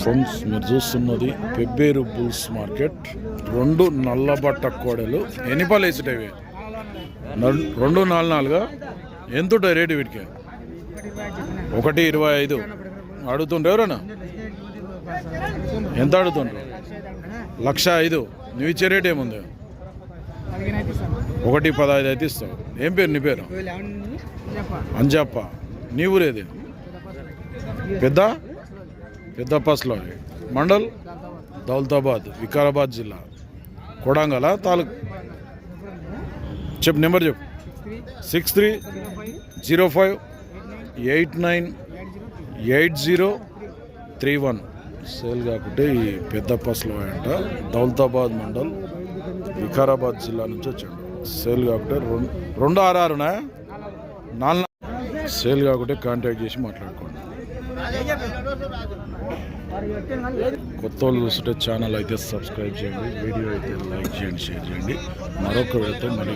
Friends మీరు చూస్తున్నది Pebbair bulls market. రెండు నల్లబట్ట కోడలు. ఎన్ని పాలు వేసేటవి? రెండు నాలుగు నాలుగా? ఎంత ఉంటాయి రేటు వీటికి? ఒకటి ఇరవై ఐదు. అడుగుతుండ్రు ఎవరన్నా? ఎంత అడుగుతుండ్రు? లక్ష ఐదు. నువ్వు ఇచ్చే రేట్ ఏముంది? ఒకటి పదహైదు అయితే ఇస్తావు. ఏం పేరు నీ పేరు? అంజప్ప. నీ ఊరేది? పెద్ద? పెద్దపాస్లో మండల్ దౌలతాబాద్ వికారాబాద్ జిల్లా కొడంగల తాలూక్. చెప్పు నెంబర్ చెప్పు. Six three zero five eight nine eight zero three one. Sale కాకుంటే ఈ పెద్దపస్లో అంట దౌలతాబాద్ మండల్ వికారాబాద్ జిల్లా నుంచి వచ్చాడు. సేల్ కాకుంటే రెండు రెండు ఆరు ఆరునా నాలుగు సేల్ కాకుంటే కాంటాక్ట్ చేసి మాట్లాడుకోండి. కొత్త వాళ్ళు చూస్తుంటే ఛానల్ అయితే సబ్స్క్రైబ్ చేయండి వీడియో అయితే లైక్ చేయండి షేర్ చేయండి. మరొక అయితే మళ్ళీ